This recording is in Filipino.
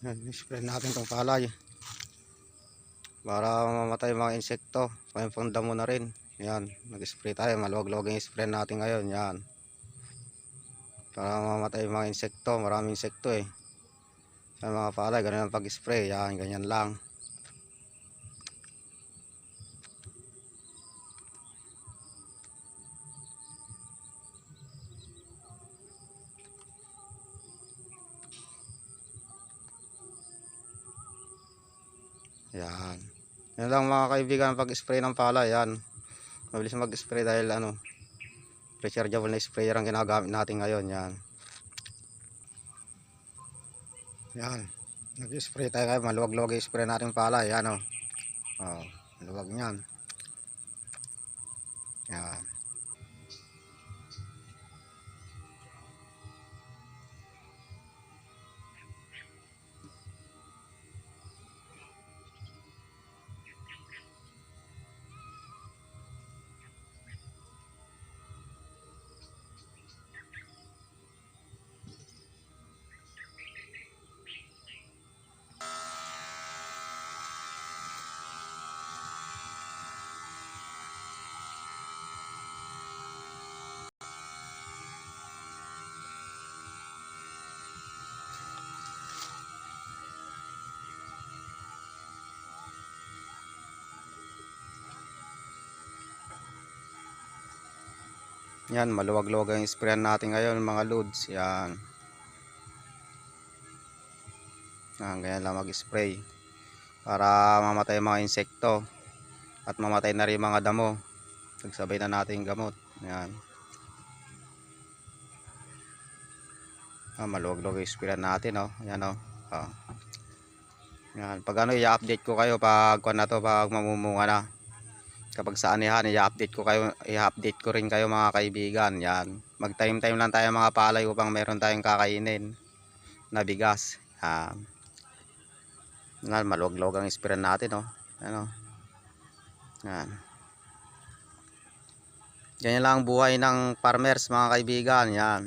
Spray natin tong palay. Para mamatay mga insekto. Kaya pang damo na rin. Yan, nag-spray tayo. Maluwag-luwag yung spray natin ngayon. Yan. Para mamatay mga insekto. Maraming insekto eh. Sa mga palay, ganun ang pag-spray. Yan, ganyan lang. Yan. Yan lang mga kaibigan pag-spray ng pala. Yan. Mabilis mag-spray dahil ano, rechargeable na sprayer ang ginagamit natin ngayon. Yan. Yan. Nag-spray tayo ngayon. Maluwag-luwag yung spray natin pala. Yan o. Oh. Maluwag niyan. Yan. Yan, maluwag-luwag ang sprayan natin ngayon mga loads. Yan. Yan, ganyan lang mag-spray. Para mamatay ang mga insekto. At mamatay na rin mga damo. Nagsabay na natin gamot. Yan. Ah, maluwag-luwag yung sprayan natin, oh. Yan, oh. oh. Yan. Pag ano, i-update ko kayo pag kuwan na to, pag mamumunga na kapag saan yan, i-update ko kayo, i-update ko rin kayo mga kaibigan. Yan. Mag-time-time lang tayo mga palay upang meron tayong kakainin na bigas. Yan. Yan, maluwag-luwag ang ispiran natin, oh. Ano? Yan. Ganyan lang ang buhay ng farmers mga kaibigan. Yan.